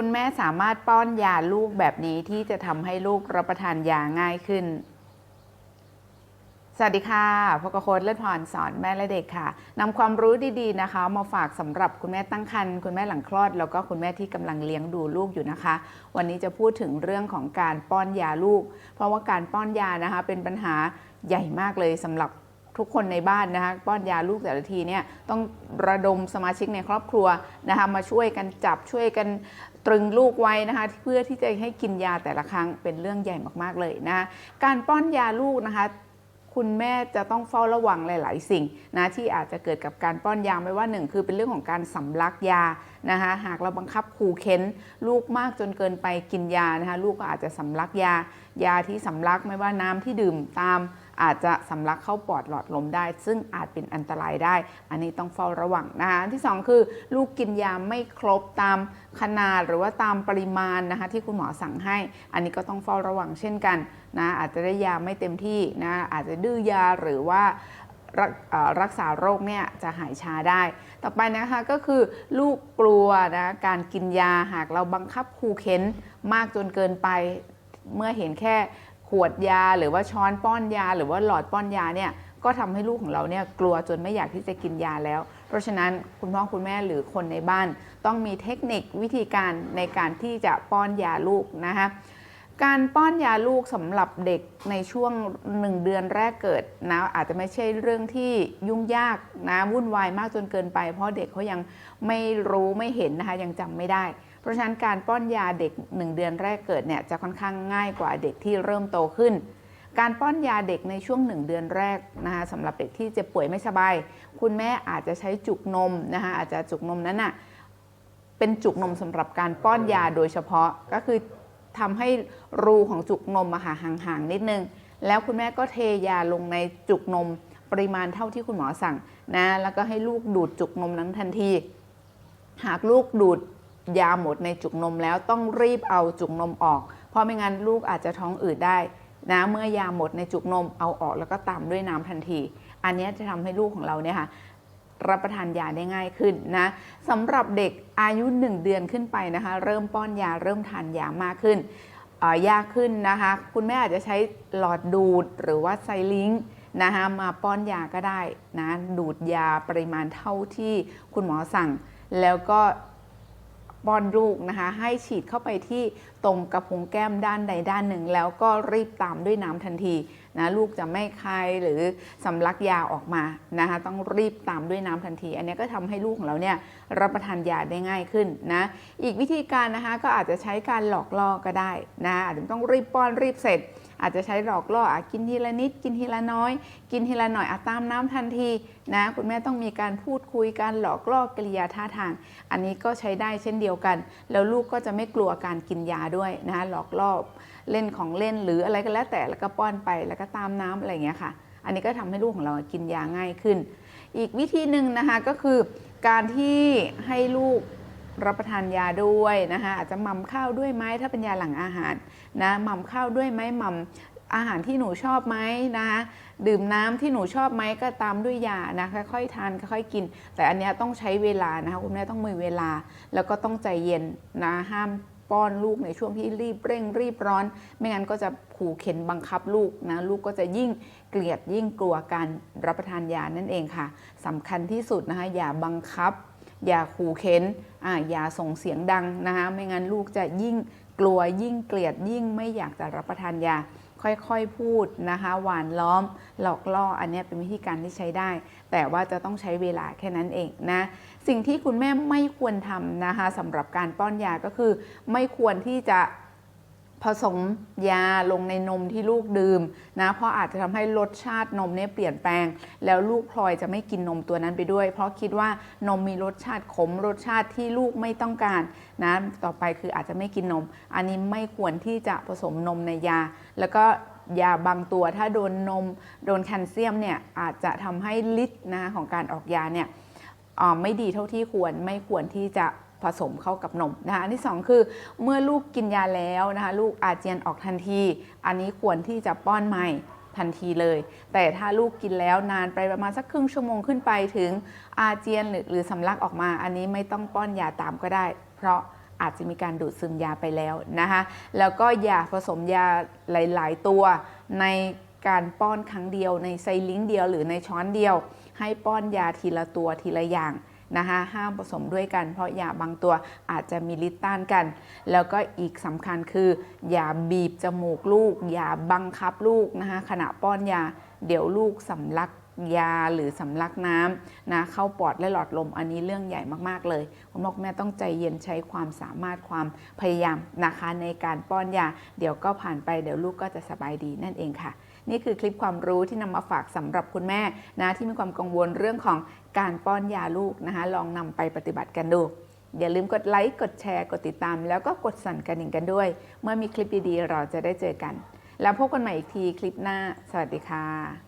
คุณแม่สามารถป้อนยาลูกแบบนี้ที่จะทำให้ลูกรับประทานยาง่ายขึ้น สวัสดีค่ะพกโค้ดเลือดพรสอนแม่และเด็กค่ะนำความรู้ดีๆนะคะ มาฝากสำหรับคุณแม่ตั้งครรภ์คุณแม่หลังคลอด แล้วก็คุณแม่ที่กำลังเลี้ยงดูลูกอยู่นะคะ วันนี้จะพูดถึงเรื่องของการป้อนยาลูก เพราะว่าการป้อนยานะคะเป็นปัญหาใหญ่มากเลยสำหรับ ทุกคนในบ้านนะคะป้อนยาลูกแต่ละทีเนี่ยต้องระดมสมาชิกในครอบครัวนะคะมาช่วยกันจับช่วยกันตรึงลูกไว้นะคะเพื่อที่จะให้กินยาแต่ละครั้งเป็นเรื่องใหญ่มากๆเลยนะคะการป้อนยาลูกนะคะคุณแม่จะต้องเฝ้าระวังหลาย ๆ สิ่งนะที่อาจจะเกิดกับการป้อนยาไม่ว่าหนึ่งคือเป็นเรื่องของการสำลักยานะคะหากเราบังคับขู่เค้น ลูกมากจนเกินไปกินยานะคะลูกก็อาจจะสำลักยา ยาที่สำลักไม่ว่าน้ำที่ดื่มตาม อาจจะสำลักเข้าปอดหลอดลมได้ ซึ่งอาจเป็นอันตรายได้ อันนี้ต้องเฝ้าระวังนะคะที่สองคือ ลูกกินยาไม่ครบตามขนาดหรือว่าตามปริมาณนะคะที่คุณหมอสั่งให้ อันนี้ก็ต้องเฝ้าระวังเช่นกันนะอาจจะได้ยาไม่เต็มที่นะอาจจะดื้อยาหรือว่ารักรักษาโรคเนี่ยจะหายช้าได้ ต่อไปนะคะก็คือลูกกลัวนะการกินยาหากเราบังคับขู่เข็นมากจนเกินไปเมื่อเห็นแค่ ขวดยาหรือว่าช้อนป้อนยา หรือว่าหลอดป้อนยาเนี่ยก็ทำให้ลูกของเราเนี่ยกลัวจนไม่อยากที่จะกินยาแล้ว เพราะฉะนั้นคุณพ่อคุณแม่หรือคนในบ้าน ต้องมีเทคนิควิธีการในการที่จะป้อนยาลูกนะคะการป้อนยาลูกสำหรับเด็กในช่วง1เดือนแรกเกิดนะอาจจะไม่ใช่เรื่องที่ยุ่งยากนะวุ่นวายมากจนเกินไป เพราะเด็กเขายังไม่รู้ไม่เห็นนะคะยังจำไม่ได้ ราะฉะนั้นการป้อนยาเด็ก 1 เดือนแรกเกิดเนี่ยจะค่อนข้างง่ายกว่าเด็กที่เริ่มโตขึ้น การป้อนยาเด็กในช่วง 1 เดือนแรกนะคะสำหรับเด็กที่เจ็บป่วยไม่สบาย คุณแม่อาจจะใช้จุกนมนะคะอาจจะจุกนมนั้นน่ะเป็นจุกนมสำหรับการป้อนยาโดยเฉพาะก็คือทำให้รูของจุกนมอะค่ะห่างๆนิดนึง แล้วคุณแม่ก็เทยาลงในจุกนมปริมาณเท่าที่คุณหมอสั่งนะแล้วก็ให้ลูกดูดจุกนมนั้นทันที หากลูกดูด ยาหมดในจุกนมแล้วต้องรีบเอาจุกนมออก เพราะไม่งั้นลูกอาจจะท้องอืดได้นะเมื่อยาหมดในจุกนมเอาออกแล้วก็ตามด้วยน้ำทันที อันนี้จะทำให้ลูกของเราเนี่ยค่ะรับประทานยาได้ง่ายขึ้นนะสำหรับเด็กอายุ 1 เดือนขึ้นไปนะคะ เริ่มป้อนยาเริ่มทานยามากขึ้นยากขึ้นนะคะ คุณแม่อาจจะใช้หลอดดูดหรือว่าไซลิงค์นะคะมาป้อนยาก็ได้นะดูดยาปริมาณเท่าที่คุณหมอสั่ง แล้วก็ ป้อนลูกนะคะ ให้ฉีดเข้าไปที่ตรงกระพุ้งแก้มด้านใดด้านหนึ่ง แล้วก็รีบตามด้วยน้ำทันทีนะลูกจะไม่คายหรือสำลักยาออกมานะคะต้องรีบตามด้วยน้ำทันที อันนี้ก็ทำให้ลูกของเราเนี่ยรับประทานยาได้ง่ายขึ้นนะอีกวิธีการนะคะก็อาจจะใช้การหลอกล่อก็ได้นะอาจจะต้องรีบป้อนรีบเสร็จ อาจจะใช้หลอกล่ออะกินทีละนิด กินทีละน้อย กินทีละหน่อยอะตามน้ำทันทีนะคุณแม่ต้องมีการพูดคุยการหลอกล่อกริยาท่าทาง อันนี้ก็ใช้ได้เช่นเดียวกัน แล้วลูกก็จะไม่กลัวการกินยาด้วยนะหลอกล่อเล่นของเล่นหรืออะไรก็แล้วแต่แล้วก็ป้อนไปแล้วก็ตามน้ำอะไรอย่างเงี้ยค่ะ อันนี้ก็ทำให้ลูกของเรากินยาง่ายขึ้น อีกวิธีหนึ่งนะคะก็คือการที่ให้ลูก รับประทานยาด้วยนะคะอาจจะมั่มข้าวด้วยไหมถ้าเป็นยาหลังอาหารนะมั่มข้าวด้วยไหมมั่มอาหารที่หนูชอบไหมนะคะดื่มน้ำที่หนูชอบไหมก็ตามด้วยยานะค่อยๆทานค่อยๆกิน แต่อันนี้ต้องใช้เวลานะคะคุณแม่ต้องมีเวลา แล้วก็ต้องใจเย็นนะห้ามป้อนลูกในช่วงที่รีบเร่งรีบร้อน ไม่งั้นก็จะขู่เข็นบังคับลูกนะลูกก็จะยิ่งเกลียดยิ่งกลัวการรับประทานยานั่นเองค่ะสำคัญที่สุดนะคะอย่าบังคับ อย่าขู่เข็นออย่าส่งเสียงดังนะคะไม่งั้นลูกจะยิ่งกลัวยิ่งเกลียดยิ่งไม่อยากจะรับประทานยาค่อยๆพูดนะคะหวานล้อมหลอกล่ออันนี้เป็นวิธีการที่ใช้ได้ แต่ว่าจะต้องใช้เวลาแค่นั้นเองนะสิ่งที่คุณแม่ไม่ควรทำนะคะสำหรับการป้อนยาก็คือ ไม่ควรที่จะ ผสมยาลงในนมที่ลูกดื่มนะเพราะอาจจะทำให้รสชาตินมเนี่ยเปลี่ยนแปลง แล้วลูกพลอยจะไม่กินนมตัวนั้นไปด้วย เพราะคิดว่านมมีรสชาติขมรสชาติที่ลูกไม่ต้องการนะต่อไปคืออาจจะไม่กินนม อันนี้ไม่ควรที่จะผสมนมในยา แล้วก็ยาบางตัวถ้าโดนนมโดนแคลเซียมเนี่ยอาจจะทำให้ฤทธิ์นะของการออกยาเนี่ยไม่ดีเท่าที่ควรไม่ควรที่จะ ผสมเข้ากับนมนะคะอันที่สองคือเมื่อลูกกินยาแล้วนะคะลูกอาเจียนออกทันที อันนี้ควรที่จะป้อนใหม่ทันทีเลย แต่ถ้าลูกกินแล้วนานไปประมาณสักครึ่งชั่วโมงขึ้นไปถึงอาเจียนหรือหรือสำลักออกมา อันนี้ไม่ต้องป้อนยาตามก็ได้ เพราะอาจจะมีการดูดซึมยาไปแล้วนะคะแล้วก็อย่าผสมยาหลาย ๆ ตัวในการป้อนครั้งเดียวในไซลิงเดียวหรือในช้อนเดียว ให้ป้อนยาทีละตัวทีละอย่าง นะคะห้ามผสมด้วยกัน เพราะยาบางตัวอาจจะมีฤทธิ์ต้านกัน แล้วก็อีกสำคัญคือ อย่าบีบจมูกลูก อย่าบังคับลูกนะคะขณะป้อนยา เดี๋ยวลูกสำลัก ยาหรือสำลักน้ำนะเข้าปอดและหลอดลมอันนี้เรื่องใหญ่มากๆเลยคุณพ่อคุณแม่ต้องใจเย็นใช้ความสามารถความพยายามนะคะในการป้อนยา เดี๋ยวก็ผ่านไปเดี๋ยวลูกก็จะสบายดีนั่นเองค่ะ นี่คือคลิปความรู้ที่นำมาฝากสำหรับคุณแม่นะที่มีความกังวลเรื่องของการป้อนยาลูกนะคะลองนำไปปฏิบัติกันดูอย่าลืมกดไลค์ กดแชร์ กดติดตาม แล้วก็กดสั่นกระดิ่งกันด้วย เมื่อมีคลิปดีๆ เราจะได้เจอกัน แล้วพบกันใหม่อีกทีคลิปหน้า สวัสดีค่ะ